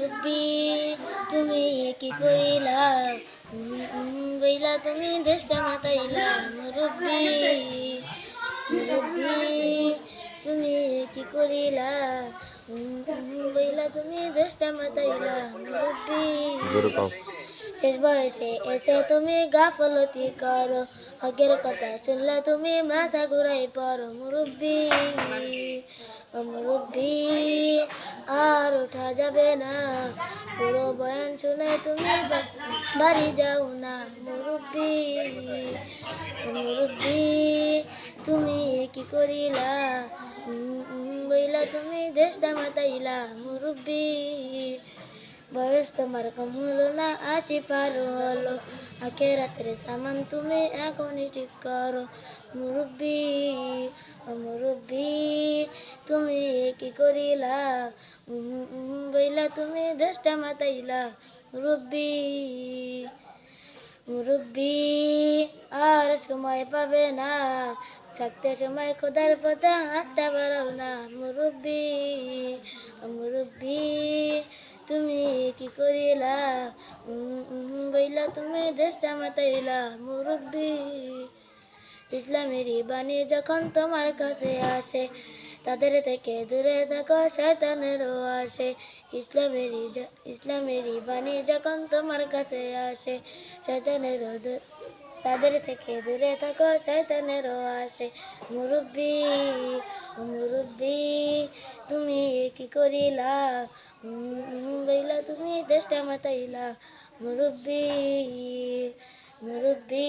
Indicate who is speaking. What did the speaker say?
Speaker 1: মুরব্বী তুমি কি করিলা? বইলা তুমি দেশটা মাতাইলা মুরব্বী। মুরব্বী তুমি কি করিলা? বইলা তুমি দেশটা মাতাইলা মুরব্বী। শেষ বয়সে এসে তুমি গাফলতি করো আগের কথা শুনলে তুমি মাথা ঘুরাই পড়ো মুরব্বী। মুরব্বী ওঠা যাবে না। পুরো বয়ান শুনে তুমি বাড়ি যাও না, মুরব্বী। মুরব্বী, তুমি কি করিলা? বইলা তুমি দেশটা মাতাইলা, মুরব্বী। বয়স তোমার কম হলো না আশি পার হলো। আখেরাতের সামান তুমি এখনই ঠিক করো, মুরব্বী। কি করিলা? বইলা তুমি দেশটা মাতাইলা। মুরব্বী মুরব্বী আর সময় পাবে না। থাকতে সময় খোদার পথে হাতটা বাড়াও না। মুরব্বী মুরব্বী, তুমি কি করিলা? বইলা তুমি দেশটা মাতাইলা। মুরব্বী ইসলামেরই বাণী যখন তোমার কাছে আসে তাদের থেকে দূরে থাকো, শয়তানেরও আসে। ইসলামেরই য- ইসলামেরই বাণী যখন তোমার কাছে আসে, শয়তানেরও তাদের থেকে দূরে থাকো, শয়তানেরও আসে। মুরব্বী মুরব্বী, তুমি কি করিলা? বইলা তুমি দেশটা মাতাইলা। মুরব্বী মুরব্বী